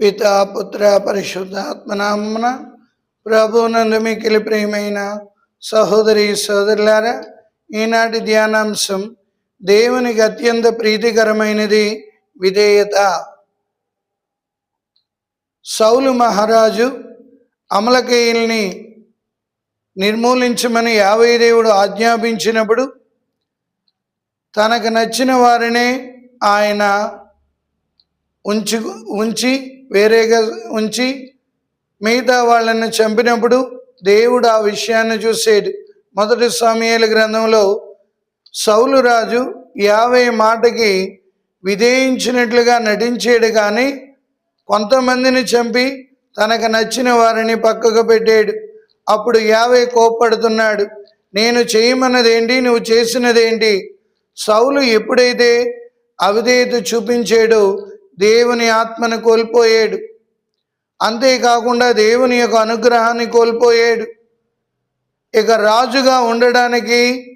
పితా పుత్ర పరిశుద్ధాత్మనామన ప్రభునందు మికిలి ప్రియమైన సహోదరి సోదరులారా ఈనాటి ధ్యానాంశం దేవునికి అత్యంత ప్రీతికరమైనది విధేయత. సౌలు మహారాజు అమలకేయుల్ని నిర్మూలించమని యావై దేవుడు ఆజ్ఞాపించినప్పుడు తనకు నచ్చిన వారినే ఆయన ఉంచి ఉంచి వేరేగా ఉంచి మిగతా వాళ్ళని చంపినప్పుడు దేవుడు ఆ విషయాన్ని చూసేది. మొదటి సమయాల గ్రంథంలో సౌలు రాజు యాభై మాటకి విధేయించినట్లుగా నటించాడు కానీ కొంతమందిని చంపి తనకు నచ్చిన వారిని పక్కకు పెట్టాడు. అప్పుడు యావే కోప్పడుతున్నాడు. నేను చేయమన్నదేంటి? నువ్వు చేసినదేంటి? సౌలు ఎప్పుడైతే అవిధేయత చూపించాడో దేవుని ఆత్మను కోల్పోయాడు. అంతేకాకుండా దేవుని యొక్క అనుగ్రహాన్ని కోల్పోయాడు. ఇక రాజుగా ఉండడానికి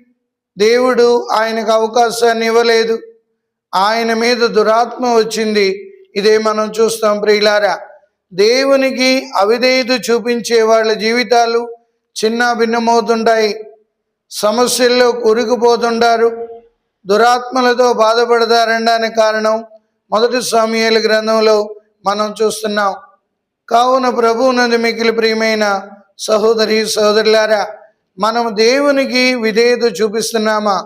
దేవుడు ఆయనకు అవకాశాన్ని ఇవ్వలేదు. ఆయన మీద దురాత్మ వచ్చింది. ఇదే మనం చూస్తాం ప్రియులారా. దేవునికి అవిధేయత చూపించే వాళ్ళ జీవితాలు చిన్న భిన్నమవుతుంటాయి. సమస్యల్లో కురుకుపోతుంటారు. దురాత్మలతో బాధపడతారనడానికి కారణం మొదటి సమయాల గ్రంథంలో మనం చూస్తున్నాం కావున ప్రభువునందు మిగిలి ప్రియమైన సహోదరి సహోదరులారా మనం దేవునికి విధేయత చూపిస్తున్నామా?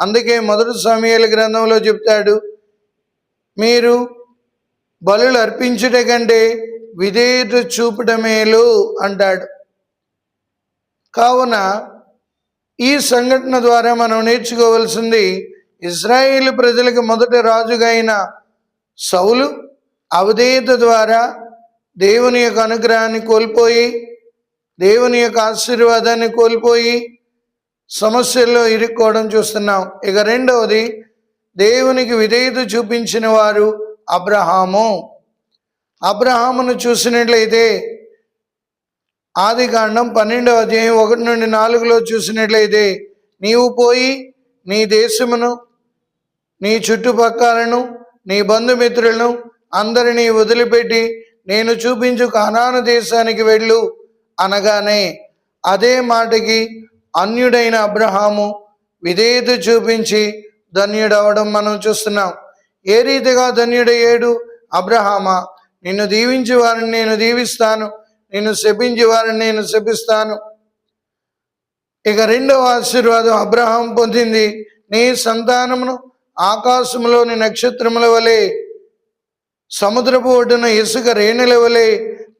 అందుకే మొదటి సమయాల గ్రంథంలో చెప్తాడు మీరు బలులు అర్పించుట కంటే విధేయత చూపడమేలు అంటాడు. కావున ఈ సంఘటన ద్వారా మనం నేర్చుకోవాల్సింది ఇజ్రాయేల్ ప్రజలకు మొదటి రాజుగా అయిన సౌలు అవధేయత ద్వారా దేవుని యొక్క అనుగ్రహాన్ని కోల్పోయి దేవుని యొక్క ఆశీర్వాదాన్ని కోల్పోయి సమస్యల్లో ఇరుక్కోవడం చూస్తున్నాం. ఇక రెండవది దేవునికి విధేయత చూపించిన వారు అబ్రహాము. అబ్రహామును చూసినట్లయితే ఆది కాండం పన్నెండవ అధ్యాయం ఒకటి నుండి నాలుగులో చూసినట్లయితే నీవు పోయి నీ దేశమును నీ చుట్టుపక్కలను నీ బంధుమిత్రులను అందరినీ వదిలిపెట్టి నేను చూపించు కనాను దేశానికి వెళ్ళు అనగానే అదే మాటకి అన్యుడైన అబ్రహాము విధేయత చూపించి ధన్యుడవడం మనం చూస్తున్నాం. ఏ రీతిగా ధన్యుడయ్యాడు అబ్రహామా? నిన్ను దీవించి వారిని నేను దీవిస్తాను నిన్ను శపించి వారిని నేను శపిస్తాను. ఇక రెండవ ఆశీర్వాదం అబ్రహాం పొందింది. నీ సంతానమును ఆకాశంలోని నక్షత్రముల వలె సముద్రపు ఒడ్డున ఇసుక రేణుల వలె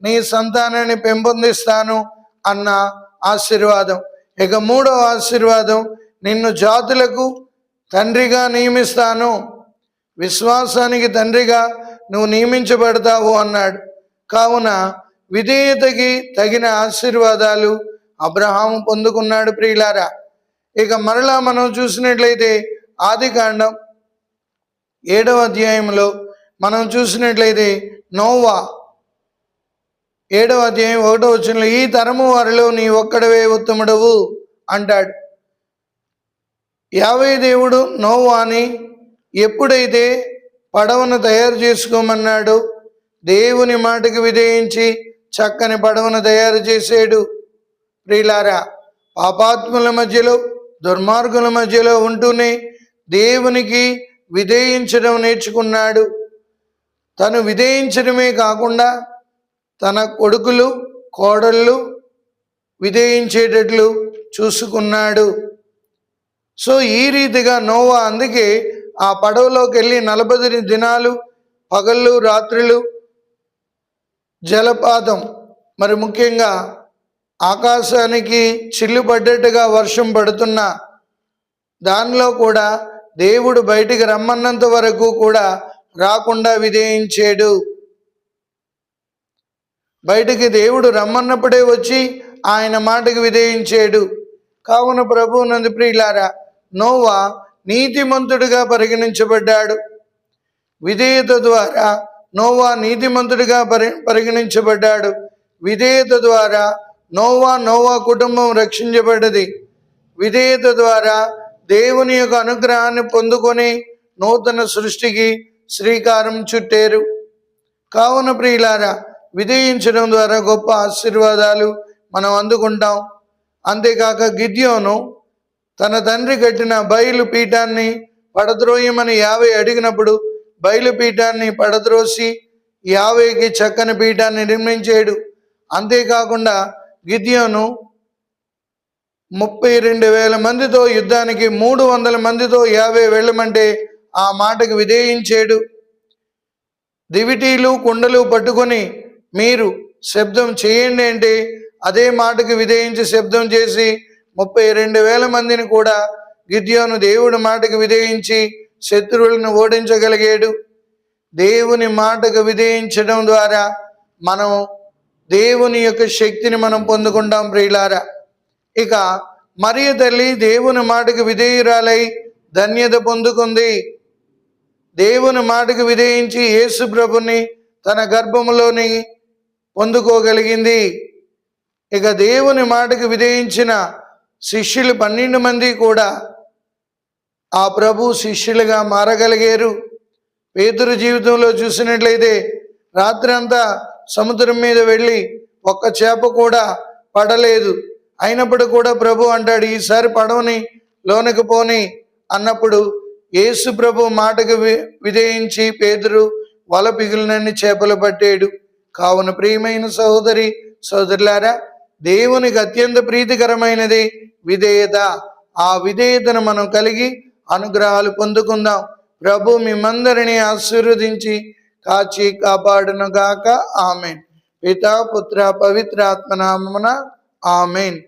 నీ సంతానాన్ని పెంపొందిస్తాను అన్న ఆశీర్వాదం. ఇక మూడవ ఆశీర్వాదం నిన్ను జాతులకు తండ్రిగా నియమిస్తాను. విశ్వాసానికి తండ్రిగా నువ్వు నియమించబడతావు అన్నాడు. కావున విధేయతకి తగిన ఆశీర్వాదాలు అబ్రహాము పొందుకున్నాడు ప్రియులారా. ఇక మరలా మనం చూసినట్లయితే ఆది కాండం ఏడవ అధ్యాయంలో మనం చూసినట్లయితే నోవా ఏడవ అధ్యాయం ఒకటో వచ్చిన ఈ తరము వారిలో నీ ఒక్కడవే ఉత్తముడవు అంటాడు. యావై దేవుడు నోవాని ఎప్పుడైతే పడవను తయారు చేసుకోమన్నాడు దేవుని మాటకు విధేయించి చక్కని పడవను తయారు చేసాడు. ప్రియులారా పాపాత్ముల మధ్యలో దుర్మార్గుల మధ్యలో ఉంటూనే దేవునికి విధేయించడం నేర్చుకున్నాడు. తను విధేయించడమే కాకుండా తన కొడుకులు కోడళ్ళు విధేయించేటట్లు చూసుకున్నాడు. సో ఈ రీతిగా నోవా అందుకే ఆ పడవలోకి వెళ్ళి నలభై దినాలు పగళ్ళు రాత్రులు జలపాతం మరి ముఖ్యంగా ఆకాశానికి చిల్లు పడ్డట్టుగా వర్షం పడుతున్న దానిలో కూడా దేవుడు బయటికి రమ్మన్నంత వరకు కూడా రాకుండా విధేయించాడు. బయటికి దేవుడు రమ్మన్నప్పుడే వచ్చి ఆయన మాటకు విధేయించాడు. కావున ప్రభు నందు ప్రియులారా నోవా నీతిమంతుడిగా పరిగణించబడ్డాడు. విధేయత ద్వారా నోవా నీతిమంతుడిగా పరి పరిగణించబడ్డాడు. విధేయత ద్వారా నోవా నోవా కుటుంబం రక్షించబడ్డది. విధేయత ద్వారా దేవుని యొక్క అనుగ్రహాన్ని పొందుకొని నూతన సృష్టికి శ్రీకారం చుట్టారు. కావున ప్రియులారా విధేయించడం ద్వారా గొప్ప ఆశీర్వాదాలు మనం అందుకుంటాం. అంతేకాక గిద్యోను తన తండ్రి కట్టిన బయలు పీఠాన్ని పడద్రోయమని యావే అడిగినప్పుడు బయలు పీఠాన్ని పడద్రోసి యావేకి చక్కని పీఠాన్ని నిర్మించాడు. అంతేకాకుండా గిద్యోను ముప్పై రెండు వేల మందితో యుద్ధానికి మూడు వందల మందితో యాభై వెళ్ళమంటే ఆ మాటకు విధేయించాడు దివిటీలు కుండలు పట్టుకొని మీరు శబ్దం చేయండి అంటే అదే మాటకు విధేయించి శబ్దం చేసి ముప్పై రెండు వేల మందిని కూడా గిద్యోను దేవుడి మాటకు విధేయించి శత్రువులను ఓడించగలిగాడు. దేవుని మాటకు విధేయించడం ద్వారా మనం దేవుని యొక్క శక్తిని మనం పొందుకుంటాం ప్రియులారా. ఇక మరియ తల్లి దేవుని మాటకు విధేయురాలై ధన్యత పొందుకుంది. దేవుని మాటకు విధేయించి యేసు ప్రభుని తన గర్భములోని పొందుకోగలిగింది. ఇక దేవుని మాటకు విధేయించిన శిష్యులు పన్నెండు మంది కూడా ఆ ప్రభు శిష్యులుగా మారగలిగారు. పేదరు జీవితంలో చూసినట్లయితే రాత్రి అంతా సముద్రం మీద వెళ్ళి ఒక్క చేప కూడా పడలేదు. అయినప్పుడు కూడా ప్రభు అంటాడు ఈసారి పడవని లోనికి పోని. అన్నప్పుడు యేసు ప్రభు మాటకు వి- విధేయించి పేదరు వల పిగిలినన్ని చేపలు పట్టాడు. కావున ప్రియమైన సహోదరి సోదరులారా దేవునికి అత్యంత ప్రీతికరమైనది విధేయత. ఆ విధేయతను మనం కలిగి అనుగ్రహాలు పొందుకుందాం. ప్రభు మిమ్మందరిని ఆశీర్వదించి కాచి కాపాడునుగాక ఆమెన్. పితా పుత్ర పవిత్ర ఆత్మనామన ఆమెన్.